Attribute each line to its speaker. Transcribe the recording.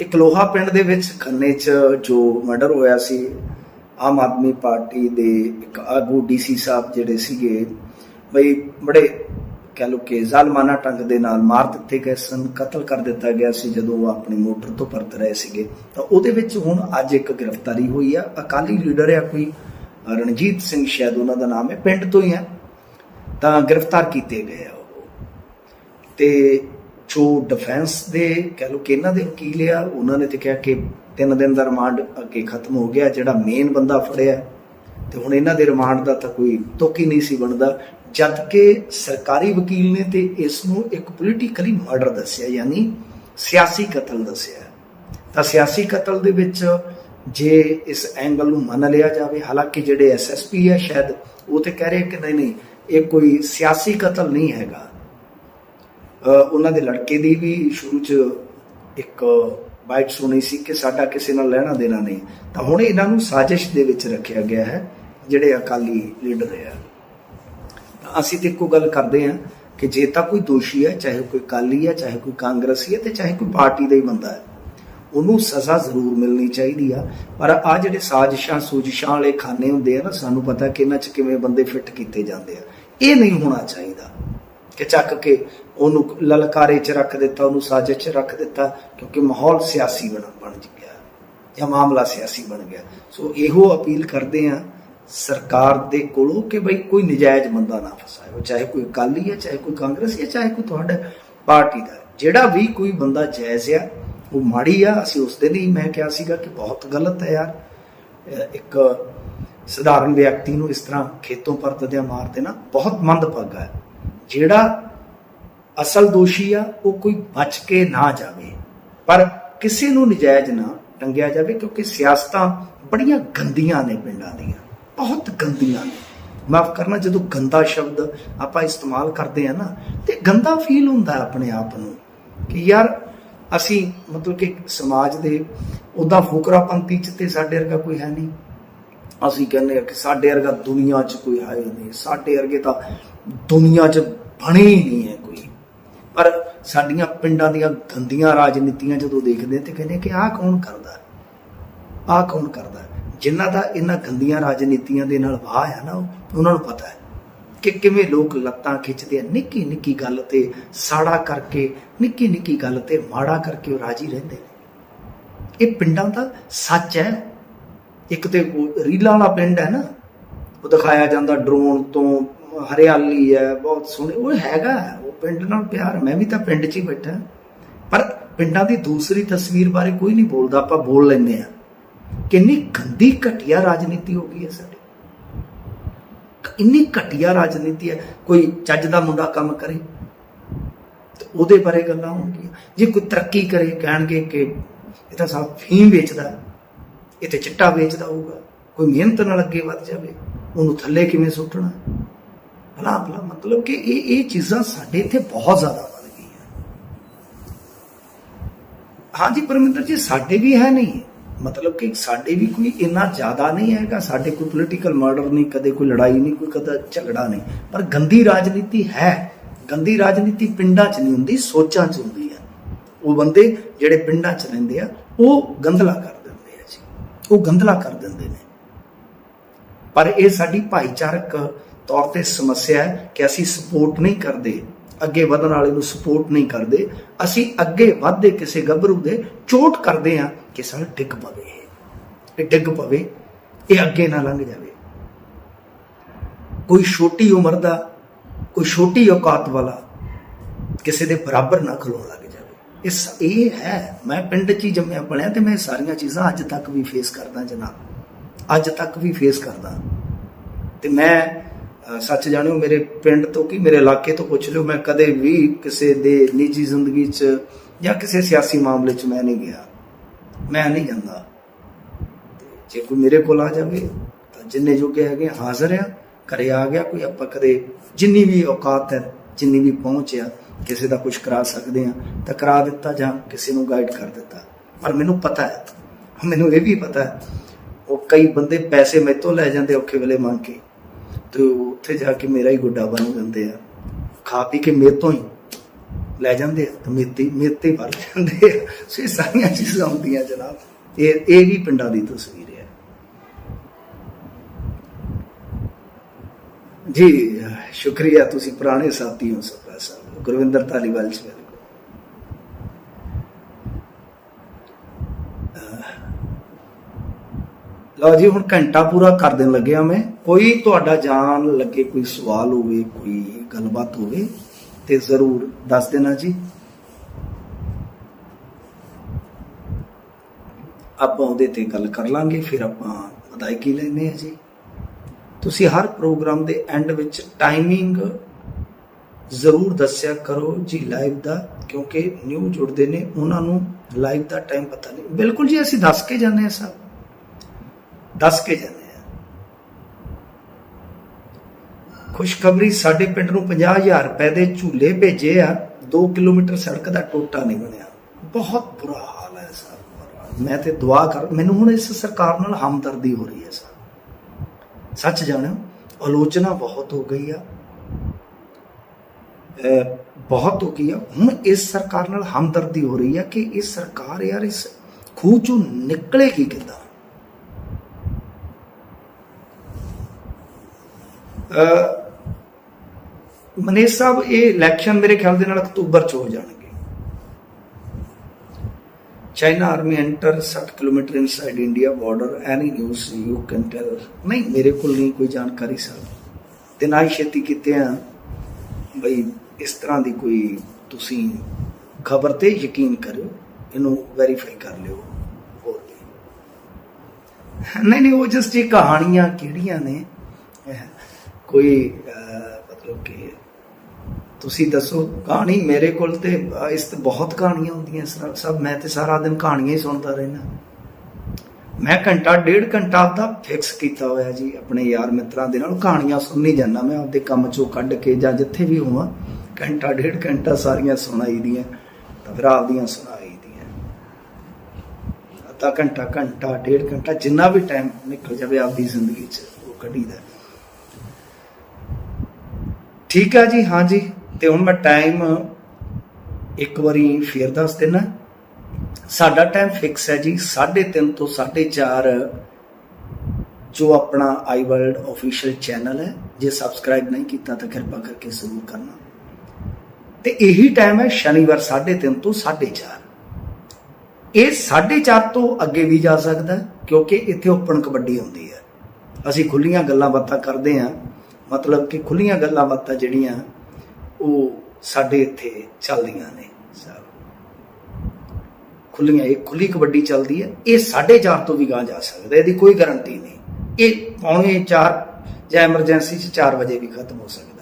Speaker 1: ਇਕਲੋਹਾ ਪਿੰਡ ਦੇ ਵਿੱਚ ਖੰਨੇ 'ਚ ਜੋ ਮਰਡਰ ਹੋਇਆ ਸੀ, ਆਮ ਆਦਮੀ ਪਾਰਟੀ ਦੇ ਇੱਕ ਆਗੂ ਡੀਸੀ ਸਾਹਿਬ ਜਿਹੜੇ ਸੀਗੇ, ਬਈ ਬੜੇ ਕਹਿ ਲੋ ਕਿ ਜ਼ਾਲਮਾਨਾ ਢੰਗ ਦੇ ਨਾਲ ਮਾਰ ਦਿੱਤੇ ਗਏ ਸਨ, ਕਤਲ ਕਰ ਦਿੱਤਾ ਗਿਆ ਸੀ ਜਦੋਂ ਉਹ ਆਪਣੀ ਮੋਟਰ ਤੋਂ ਪਰਤ ਰਹੇ ਸੀਗੇ। ਤਾਂ ਉਹਦੇ ਵਿੱਚ ਹੁਣ ਅੱਜ ਇੱਕ ਗ੍ਰਿਫਤਾਰੀ ਹੋਈ ਆ। ਅਕਾਲੀ ਲੀਡਰ ਆ ਕੋਈ, ਰਣਜੀਤ ਸਿੰਘ ਸ਼ਾਇਦ ਉਹਨਾਂ ਦਾ ਨਾਮ ਹੈ, ਪਿੰਡ ਤੋਂ ਹੀ ਹੈ। ਤਾਂ ਗ੍ਰਿਫਤਾਰ ਕੀਤੇ ਗਏ ਆ ਉਹ। ਤੇ ਜੋ ਡਿਫੈਂਸ ਦੇ ਕਹਿ ਲੋ ਕਿ ਇਹਨਾਂ ਦੇ ਵਕੀਲ ਆ ਉਹਨਾਂ ਨੇ ਤੇ ਕਿਹਾ ਕਿ ਤਿੰਨ ਦਿਨ ਦਾ ਰਿਮਾਂਡ ਅੱਗੇ ਖਤਮ ਹੋ ਗਿਆ, ਜਿਹੜਾ ਮੇਨ ਬੰਦਾ ਫੜਿਆ ਤੇ ਹੁਣ ਇਹਨਾਂ ਦੇ ਰਿਮਾਂਡ ਦਾ ਤਾਂ ਕੋਈ ਤੁਕ ਹੀ ਨਹੀਂ ਸੀ ਬਣਦਾ ਜਦ ਕਿ ਸਰਕਾਰੀ ਵਕੀਲ ਨੇ ਤੇ ਇਸ ਨੂੰ ਇੱਕ ਪੋਲੀਟੀਕਲੀ ਮਰਡਰ ਦੱਸਿਆ, ਯਾਨੀ ਸਿਆਸੀ ਕਤਲ ਦੱਸਿਆ ਤਾਂ ਸਿਆਸੀ ਕਤਲ ਦੇ ਵਿੱਚ ਜੇ ਇਸ ਐਂਗਲ ਨੂੰ ਮੰਨ ਲਿਆ ਜਾਵੇ, ਹਾਲਾਂਕਿ ਜਿਹੜੇ ਐਸਐਸਪੀ ਹੈ ਸ਼ਾਇਦ, ਉਹ ਤੇ ਕਹਿ ਰਹੇ ਕਿ ਨਹੀਂ ਨਹੀਂ, ਇਹ ਕੋਈ ਸਿਆਸੀ ਕਤਲ ਨਹੀਂ ਹੈਗਾ। ਉਹਨਾਂ ਦੇ ਲੜਕੇ ਦੀ ਵੀ ਸ਼ੁਰੂ 'ਚ ਇੱਕ ਬਾਈਟ ਸੁਣੀ ਸੀ ਕਿ ਸਾਡਾ ਕਿਸੇ ਨਾਲ ਲੈਣਾ ਦੇਣਾ ਨਹੀਂ। ਤਾਂ ਹੁਣ ਇਹਨਾਂ ਨੂੰ ਸਾਜ਼ਿਸ਼ ਦੇ ਵਿੱਚ ਰੱਖਿਆ ਗਿਆ ਹੈ, ਜਿਹੜੇ ਅਕਾਲੀ ਲੀਡਰ ਹੈ ਅਸੀਂ ਤੇ ਇੱਕੋ ਗੱਲ ਕਰਦੇ ਹਾਂ ਕਿ ਜੇ ਤਾਂ ਕੋਈ ਦੋਸ਼ੀ ਹੈ, ਚਾਹੇ ਕੋਈ ਕਾਲੀ ਹੈ, ਚਾਹੇ ਕੋਈ ਕਾਂਗਰਸੀ ਹੈ ਤੇ ਚਾਹੇ ਕੋਈ ਪਾਰਟੀ ਦਾ ਹੀ ਬੰਦਾ ਹੈ, ਉਹਨੂੰ ਸਜ਼ਾ ਜ਼ਰੂਰ ਮਿਲਣੀ ਚਾਹੀਦੀ ਆ। ਪਰ ਆ ਜਿਹੜੇ ਸਾਜ਼ਿਸ਼ਾਂ, ਸੂਜਿਸ਼ਾਂ ਵਾਲੇ ਖਾਨੇ ਹੁੰਦੇ ਆ ਨਾ, ਸਾਨੂੰ ਪਤਾ ਕਿ ਇਹਨਾਂ 'ਚ ਕਿਵੇਂ ਬੰਦੇ ਫਿੱਟ ਕੀਤੇ ਜਾਂਦੇ ਆ। ਇਹ ਨਹੀਂ ਹੋਣਾ ਚਾਹੀਦਾ। ਕਿ ਚੱਕ ਕੇ ਉਹਨੂੰ ਲਲਕਾਰੇ 'ਚ ਰੱਖ ਦਿੱਤਾ, ਉਹਨੂੰ ਸਾਜ਼ਿਸ਼ 'ਚ ਰੱਖ ਦਿੱਤਾ, ਕਿਉਂਕਿ ਮਾਹੌਲ ਸਿਆਸੀ ਬਣ ਬਣ ਗਿਆ ਜਾਂ ਮਾਮਲਾ ਸਿਆਸੀ ਬਣ ਗਿਆ। ਸੋ ਇਹੋ ਅਪੀਲ ਕਰਦੇ ਆ ਸਰਕਾਰ ਦੇ ਕੋਲੋਂ ਕਿ ਬਈ ਕੋਈ ਨਜਾਇਜ਼ ਬੰਦਾ ਨਾ ਫਸਾਇਓ ਚਾਹੇ ਕੋਈ ਅਕਾਲੀ ਹੈ, ਚਾਹੇ ਕੋਈ ਕਾਂਗਰਸੀ ਹੈ, ਚਾਹੇ ਕੋਈ ਤੁਹਾਡਾ ਪਾਰਟੀ ਦਾ। ਜਿਹੜਾ ਵੀ ਕੋਈ ਬੰਦਾ ਜਾਇਜ਼ ਆ, ਉਹ ਮਾੜੀ ਆ, ਅਸੀਂ ਉਸ ਦਿਨ ਹੀ ਮੈਂ ਕਿਹਾ ਸੀਗਾ ਕਿ ਬਹੁਤ ਗਲਤ ਹੈ ਯਾਰ। ਇੱਕ ਸਧਾਰਨ ਵਿਅਕਤੀ ਨੂੰ ਇਸ ਤਰ੍ਹਾਂ ਖੇਤੋਂ ਪਰਤਦਿਆਂ ਮਾਰ ਦੇਣਾ ਬਹੁਤ ਮੰਦਭਾਗਾ ਹੈ। ਜਿਹੜਾ ਅਸਲ ਦੋਸ਼ੀ ਆ, ਉਹ ਕੋਈ ਬਚ ਕੇ ਨਾ ਜਾਵੇ। ਪਰ ਕਿਸੇ ਨੂੰ ਨਜਾਇਜ਼ ਨਾ ਟੰਗਿਆ ਜਾਵੇ, ਕਿਉਂਕਿ ਸਿਆਸਤਾਂ ਬੜੀਆਂ ਗੰਦੀਆਂ ਨੇ ਪਿੰਡਾਂ ਦੀਆਂ। ਬਹੁਤ ਗੰਦੀਆਂ ਨੇ। ਮਾਫ ਕਰਨਾ, ਜਦੋਂ ਗੰਦਾ ਸ਼ਬਦ ਆਪਾਂ ਇਸਤੇਮਾਲ ਕਰਦੇ ਆ ਨਾ, ਤੇ ਗੰਦਾ ਫੀਲ ਹੁੰਦਾ ਆਪਣੇ ਆਪ ਨੂੰ ਕਿ ਯਾਰ ਅਸੀਂ ਮਤਲਬ ਕਿ ਸਮਾਜ ਦੇ ਉਦਾਂ ਫੁਕਰਾਪੰਤੀ ਚ ਤੇ ਸਾਡੇ ਵਰਗਾ ਕੋਈ ਹੈ ਨਹੀਂ। ਅਸੀਂ ਕਹਿੰਦੇ ਆ ਕਿ ਸਾਡੇ ਵਰਗਾ ਦੁਨੀਆ 'ਚ ਕੋਈ ਹੈ ਨਹੀਂ। ਸਾਡੇ ਵਰਗੇ ਤਾਂ ਦੁਨੀਆ 'ਚ ਬਣੇ ਹੀ ਨਹੀਂ ਹੈ ਕੋਈ। ਪਰ ਸਾਡੀਆਂ ਪਿੰਡਾਂ ਦੀਆਂ ਗੰਦੀਆਂ ਰਾਜਨੀਤੀਆਂ ਜਦੋਂ ਦੇਖਦੇ ਆ ਤੇ ਕਹਿੰਦੇ ਕਿ ਆਹ ਕੌਣ ਕਰਦਾ ਆਹ ਕੌਣ ਕਰਦਾ ਜਿਨ੍ਹਾਂ ਦਾ ਇਹਨਾਂ ਗੰਦੀਆਂ ਰਾਜਨੀਤੀਆਂ ਦੇ ਨਾਲ ਵਾਹ ਹੈ ਨਾ ਉਹ- ਉਹਨਾਂ ਨੂੰ ਪਤਾ ਹੈ ਕਿ ਕਿਵੇਂ ਲੋਕ ਲੱਤਾਂ ਖਿੱਚਦੇ ਆ। ਨਿੱਕੀ ਨਿੱਕੀ ਗੱਲ ਤੇ ਸਾੜਾ ਕਰਕੇ ਨਿੱਕੀ ਨਿੱਕੀ ਗੱਲ ਤੇ ਮਾੜਾ ਕਰਕੇ ਉਹ ਰਾਜੀ ਰਹਿੰਦੇ ਨੇ। ਇਹ ਪਿੰਡਾਂ ਦਾ ਸੱਚ ਹੈ। ਇੱਕ ਤੇ ਉਹ ਰੀਲਾਂ ਵਾਲਾ ਪਿੰਡ ਹੈ ਨਾ, ਉਹ ਦਿਖਾਇਆ ਜਾਂਦਾ ਡਰੋਨ ਤੋਂ ਹਰਿਆਲੀ ਹੈ, ਬਹੁਤ ਸੋਹਣੀ। ਉਹ ਹੈਗਾ, ਉਹ ਪਿੰਡ ਨਾਲ ਪਿਆਰ ਮੈਂ ਵੀ ਤਾਂ ਪਿੰਡ 'ਚ ਹੀ ਬੈਠਾ। ਪਰ ਪਿੰਡਾਂ ਦੀ ਦੂਸਰੀ ਤਸਵੀਰ ਬਾਰੇ ਕੋਈ ਨਹੀਂ ਬੋਲਦਾ, ਆਪਾਂ ਬੋਲ ਲੈਂਦੇ ਆ ਕਿੰਨੀ ਗੰਦੀ ਘਟੀਆ ਰਾਜਨੀਤੀ ਹੋ ਗਈ ਹੈ ਸਾਡੀ। ਇੰਨੀ ਘਟੀਆ ਰਾਜਨੀਤੀ ਹੈ, ਕੋਈ ਚੱਜ ਦਾ ਮੁੰਡਾ ਕੰਮ ਕਰੇ ਤੇ ਉਹਦੇ ਬਾਰੇ ਗੱਲਾਂ ਹੋਣਗੀਆਂ। ਜੇ ਕੋਈ ਤਰੱਕੀ ਕਰੇ, ਕਹਿਣਗੇ ਕਿ ਇਹ ਤਾਂ ਸਭ ਫੀਮ ਵੇਚਦਾ ਇਹ ਤੇ ਚਿੱਟਾ ਵੇਚਦਾ ਹੋਊਗਾ। ਕੋਈ ਮਿਹਨਤ ਨਾਲ ਅੱਗੇ ਵੱਧ ਜਾਵੇ, ਉਹਨੂੰ ਥੱਲੇ ਕਿਵੇਂ ਸੁੱਟਣਾ? ਭਲਾ ਭਲਾ, ਮਤਲਬ ਕਿ ਇਹ ਇਹ ਚੀਜ਼ਾਂ ਸਾਡੇ ਇੱਥੇ ਬਹੁਤ ਜ਼ਿਆਦਾ ਵੱਧ ਗਈਆਂ। ਹਾਂਜੀ, ਪਰਮਿੰਦਰ ਜੀ, ਸਾਡੇ ਵੀ ਹੈ ਨਹੀਂ। ਮਤਲਬ ਕਿ ਸਾਡੇ ਵੀ ਕੋਈ ਇੰਨਾ ਜ਼ਿਆਦਾ ਨਹੀਂ ਹੈਗਾ। ਸਾਡੇ ਕੋਈ ਪੋਲੀਟੀਕਲ ਮਰਡਰ ਨਹੀਂ, ਕਦੇ ਕੋਈ ਲੜਾਈ ਨਹੀਂ, ਕੋਈ ਕਦਾ ਝਗੜਾ ਨਹੀਂ। ਪਰ ਗੰਦੀ ਰਾਜਨੀਤੀ ਹੈ। ਗੰਦੀ ਰਾਜਨੀਤੀ ਪਿੰਡਾਂ 'ਚ ਨਹੀਂ ਹੁੰਦੀ, ਸੋਚਾਂ 'ਚ ਹੁੰਦੀ ਹੈ। ਉਹ ਬੰਦੇ ਜਿਹੜੇ ਪਿੰਡਾਂ 'ਚ ਰਹਿੰਦੇ ਆ, ਉਹ ਗੰਧਲਾ ਕਰ ਦਿੰਦੇ ਆ ਜੀ। ਉਹ ਗੰਧਲਾ ਕਰ ਦਿੰਦੇ ਨੇ। ਪਰ ਇਹ ਸਾਡੀ ਭਾਈਚਾਰਕ ਤੌਰ ਤੇ ਸਮੱਸਿਆ ਹੈ ਕਿ ਅਸੀਂ ਸਪੋਰਟ ਨਹੀਂ ਕਰਦੇ, ਅੱਗੇ ਵਧਣ ਵਾਲੇ ਨੂੰ ਸਪੋਰਟ ਨਹੀਂ ਕਰਦੇ, ਅਸੀਂ ਅੱਗੇ ਵਧਦੇ ਕਿਸੇ ਗੱਭਰੂ ਦੇ ਚੋਟ ਕਰਦੇ ਆ ਕਿ ਸਾਡਾ ਡਿੱਗ ਪਵੇ। ਇਹ। ਡਿੱਗ ਪਵੇ, ਇਹ ਅੱਗੇ ਨਾ ਲੰਘ ਜਾਵੇ। ਕੋਈ ਛੋਟੀ ਉਮਰ ਦਾ, ਕੋਈ ਛੋਟੀ ਔਕਾਤ ਵਾਲਾ ਕਿਸੇ ਦੇ ਬਰਾਬਰ ਨਾ ਖਲੋਣ ਲੱਗ ਜਾਵੇ। ਇਸ ਇਹ ਹੈ। ਮੈਂ ਪਿੰਡ 'ਚ ਹੀ ਜੰਮਿਆ ਪਲਿਆ ਤੇ ਮੈਂ ਇਹ ਸਾਰੀਆਂ ਚੀਜ਼ਾਂ ਅੱਜ ਤੱਕ ਵੀ ਫੇਸ ਕਰਦਾ ਜਨਾਬ। ਅੱਜ ਤੱਕ ਵੀ ਫੇਸ ਕਰਦਾ। ਤੇ ਮੈਂ ਸੱਚ ਜਾਣਿਓ, ਮੇਰੇ ਪਿੰਡ ਤੋਂ ਕੀ ਮੇਰੇ ਇਲਾਕੇ ਤੋਂ ਪੁੱਛ ਲਿਓ, ਮੈਂ ਕਦੇ ਵੀ ਕਿਸੇ ਦੇ ਨਿੱਜੀ ਜ਼ਿੰਦਗੀ 'ਚ ਜਾਂ ਕਿਸੇ ਸਿਆਸੀ ਮਾਮਲੇ 'ਚ ਮੈਂ ਨਹੀਂ ਗਿਆ। ਮੈਂ ਨਹੀਂ ਜਾਂਦਾ। ਤੇ ਜੇ ਕੋਈ ਮੇਰੇ ਕੋਲ ਆ ਜਾਵੇ, ਤਾਂ ਜਿੰਨੇ ਜੋਗੇ ਹੈਗੇ ਹਾਜ਼ਰ ਆ, ਘਰੇ ਆ ਗਿਆ ਕੋਈ, ਆਪਾਂ ਕਦੇ ਜਿੰਨੀ ਵੀ ਔਕਾਤ ਹੈ, ਜਿੰਨੀ ਵੀ ਪਹੁੰਚ ਆ, ਕਿਸੇ ਦਾ ਕੁਝ ਕਰਾ ਸਕਦੇ ਆ, ਤਾਂ ਕਰਾ ਦਿੱਤਾ ਜਾਂ ਕਿਸੇ ਨੂੰ ਗਾਈਡ ਕਰ ਦਿੱਤਾ। ਪਰ ਮੈਨੂੰ ਪਤਾ ਹੈ, ਮੈਨੂੰ ਇਹ ਵੀ ਪਤਾ ਹੈ, ਉਹ ਕਈ ਬੰਦੇ ਪੈਸੇ ਮੈਥੋਂ ਲੈ ਜਾਂਦੇ ਔਖੇ ਵੇਲੇ ਮੰਗ ਕੇ। ਤੇ ਉੱਥੇ ਜਾ ਕੇ ਮੇਰਾ ਹੀ ਗੁੱਡਾ ਬਣ ਜਾਂਦੇ ਆ। ਖਾ ਪੀ ਕੇ ਮੇਰੇ ਤੋਂ ਹੀ ਲੈ ਜਾਂਦੇ ਆ ਤੇ ਮੇਤੇ ਮੇਤੇ ਭਰ ਜਾਂਦੇ ਆ। ਸੋ ਇਹ ਸਾਰੀਆਂ ਚੀਜ਼ਾਂ ਹੁੰਦੀਆਂ ਜਨਾਬ। ਇਹ ਇਹ ਵੀ ਪਿੰਡਾਂ ਦੀ ਤਸਵੀਰ ਹੈ। ਜੀ, ਸ਼ੁਕਰੀਆ ਤੁਸੀਂ ਪੁਰਾਣੇ ਸਾਥੀ ਹੋ ਸਰਦਾਰ ਸਾਹਿਬ। ਗੁਰਵਿੰਦਰ ਧਾਲੀਵਾਲ ਜੀ। ਲਓ ਜੀ, ਹੁਣ ਘੰਟਾ ਪੂਰਾ ਕਰ ਦੇਣ ਲੱਗਿਆ ਮੈਂ। ਕੋਈ ਤੁਹਾਡਾ ਜਾਣ ਲੱਗੇ, ਕੋਈ ਸਵਾਲ ਹੋਵੇ, ਕੋਈ ਗੱਲਬਾਤ ਹੋਵੇ, ਤੇ ਜ਼ਰੂਰ ਦੱਸ ਦੇਣਾ ਜੀ। ਆਪਾਂ ਉਹਦੇ ਤੇ ਗੱਲ ਕਰ ਲਾਂਗੇ, ਫਿਰ ਆਪਾਂ ਅਦਾਇਗੀ ਲੈਨੇ ਆ ਜੀ। ਤੁਸੀਂ ਹਰ ਪ੍ਰੋਗਰਾਮ ਦੇ ਐਂਡ ਵਿੱਚ ਟਾਈਮਿੰਗ ਜ਼ਰੂਰ ਦੱਸਿਆ ਕਰੋ ਜੀ ਲਾਈਵ ਦਾ, ਕਿਉਂਕਿ ਨਿਊ ਜੁੜਦੇ ਨੇ, ਉਹਨਾਂ ਨੂੰ ਲਾਈਵ ਦਾ ਟਾਈਮ ਪਤਾ ਨਹੀਂ। ਬਿਲਕੁਲ ਜੀ, ਅਸੀਂ ਦੱਸ ਕੇ ਜਾਂਦੇ ਆ ਸਭ ਦੱਸ ਕੇ ਜਾਂਦੇ ਆ। ਖੁਸ਼ਖਬਰੀ ਸਾਡੇ ਪਿੰਡ ਨੂੰ 50000 ਰੁਪਏ ਦੇ ਝੂਲੇ ਭੇਜੇ ਆ। 2 ਕਿਲੋਮੀਟਰ ਸੜਕ ਦਾ ਟੋਟਾ ਨਹੀਂ ਬਣਿਆ। ਬਹੁਤ ਬੁਰਾ ਹਾਲ ਹੈ ਸਰ। ਮੈਂ ਤੇ ਦੁਆ ਕਰ, ਮੈਨੂੰ ਹੁਣ ਇਸ ਸਰਕਾਰ ਨਾਲ ਹਮਦਰਦੀ ਹੋ ਰਹੀ ਹੈ ਸਰ। ਸੱਚ ਜਾਣੋ ਆਲੋਚਨਾ ਬਹੁਤ ਹੋ ਗਈ ਆ। ਬਹੁਤ ਹੋ ਗਈ ਆ। ਹੁਣ ਇਸ ਸਰਕਾਰ ਨਾਲ ਹਮਦਰਦੀ ਹੋ ਰਹੀ ਆ ਕਿ ਇਹ ਸਰਕਾਰ ਯਾਰ ਇਸ ਖੂਹ ਚੋਂ ਨਿਕਲੇਗੀ ਕਿੱਦਾਂ? ਅਹ ਸਾਹਿਬ, ਇਹ ਇਲੈਕਸ਼ਨ ਮੇਰੇ ਖਿਆਲ ਦੇ ਨਾਲ ਅਕਤੂਬਰ ਚ ਹੋ ਜਾਣਗੇ। China army enter 60 kilometre inside India border any news you can tell ਨਹੀਂ, ਮੇਰੇ ਕੋਲ ਨਹੀਂ ਕੋਈ ਜਾਣਕਾਰੀ ਸਰ। ਤੇ ਨਾ ਹੀ ਛੇਤੀ ਕੀਤੇ ਆ। ਬਈ, ਇਸ ਤਰ੍ਹਾਂ ਦੀ ਕੋਈ ਤੁਸੀਂ ਖਬਰ ਤੇ ਯਕੀਨ ਕਰਿਓ, ਇਹਨੂੰ ਵੈਰੀਫਾਈ ਕਰ ਲਿਓ ਹੋਰ ਵੀ। ਨਹੀਂ ਨਹੀਂ, ਉਹ ਜਸਟ ਇਹ ਕਹਾਣੀਆਂ ਕਿਹੜੀਆਂ ਨੇ? ਕੋਈ ਮਤਲਬ ਕਿ ਤੁਸੀਂ ਦੱਸੋ, ਕਹਾਣੀ ਮੇਰੇ ਕੋਲ ਤੇ ਇਸ ਤੇ ਬਹੁਤ ਕਹਾਣੀਆਂ ਹੁੰਦੀਆਂ ਸਰ ਸਭ, ਮੈਂ ਤੇ ਸਾਰਾ ਦਿਨ ਕਹਾਣੀਆਂ ਹੀ ਸੁਣਦਾ ਰਹਿਣਾ ਮੈਂ ਘੰਟਾ, ਡੇਢ ਘੰਟਾ ਆਪਦਾ ਫਿਕਸ ਕੀਤਾ ਹੋਇਆ ਜੀ, ਆਪਣੇ ਯਾਰ ਮਿੱਤਰਾਂ ਦੇ ਨਾਲ ਕਹਾਣੀਆਂ ਸੁਣਨੀ ਜਾਂਦਾ। ਮੈਂ ਆਪਦੇ ਕੰਮ ਚੋਂ ਕੱਢ ਕੇ ਜਾਂ ਜਿੱਥੇ ਵੀ ਹੋਵਾਂ, ਘੰਟਾ, ਡੇਢ ਘੰਟਾ ਸਾਰੀਆਂ ਸੁਣਾਈ ਦੀਆਂ, ਤਾਂ ਫਿਰ ਆਪਦੀਆਂ ਸੁਣਾਈ ਦੀਆਂ। ਅੱਧਾ ਘੰਟਾ ਘੰਟਾ, ਡੇਢ ਘੰਟਾ, ਜਿੰਨਾ ਵੀ ਟਾਈਮ ਨਿਕਲ ਜਾਵੇ ਆਪਦੀ ਜ਼ਿੰਦਗੀ 'ਚ, ਉਹ ਕੱਢੀਦਾ ਠੀਕ ਆ ਜੀ, ਹਾਂ ਜੀ। ਤੇ ਹੁਣ ਮੈਂ ਟਾਈਮ ਇੱਕ ਵਾਰੀ ਫੇਰ ਦੱਸ ਦਿੰਨਾ। ਸਾਡਾ ਟਾਈਮ ਫਿਕਸ ਹੈ ਜੀ 3:30 ਤੋਂ 4:30 ਜੋ ਆਪਣਾ ਆਈ ਵਰਲਡ ਅਫੀਸ਼ੀਅਲ ਚੈਨਲ ਹੈ। ਜੇ ਸਬਸਕ੍ਰਾਈਬ ਨਹੀਂ ਕੀਤਾ ਤਾਂ ਕਿਰਪਾ ਕਰਕੇ ਜ਼ਰੂਰ ਕਰਨਾ। ਤੇ ਇਹੀ ਟਾਈਮ ਹੈ ਸ਼ਨੀਵਾਰ 3:30 ਤੋਂ 4:30 ਇਹ 4:30 ਤੋਂ ਅੱਗੇ ਵੀ ਜਾ ਸਕਦਾ ਕਿਉਂਕਿ ਇੱਥੇ ਓਪਨ ਕਬੱਡੀ ਹੁੰਦੀ ਹੈ। ਅਸੀਂ ਖੁੱਲੀਆਂ ਗੱਲਾਂ ਬਾਤਾਂ ਕਰਦੇ ਹਾਂ। ਮਤਲਬ ਕਿ ਖੁੱਲੀਆਂ ਗੱਲਾਂ ਬਾਤਾਂ ਜਿਹੜੀਆਂ ਉਹ ਸਾਡੇ ਇੱਥੇ ਚੱਲਦੀਆਂ ਨੇ ਸਭ ਖੁੱਲੀਆਂ, ਇਹ ਖੁੱਲੀ ਕਬੱਡੀ ਚੱਲਦੀ ਹੈ। ਇਹ 4:30 ਤੋਂ ਵੀ ਗਾਂ ਜਾ ਸਕਦਾ ਇਹਦੀ ਕੋਈ ਗਾਰੰਟੀ ਨਹੀਂ। ਇਹ ਪੌਣੇ 4 ਜਾਂ ਐਮਰਜੈਂਸੀ 'ਚ 4 ਵਜੇ ਵੀ ਖਤਮ ਹੋ ਸਕਦਾ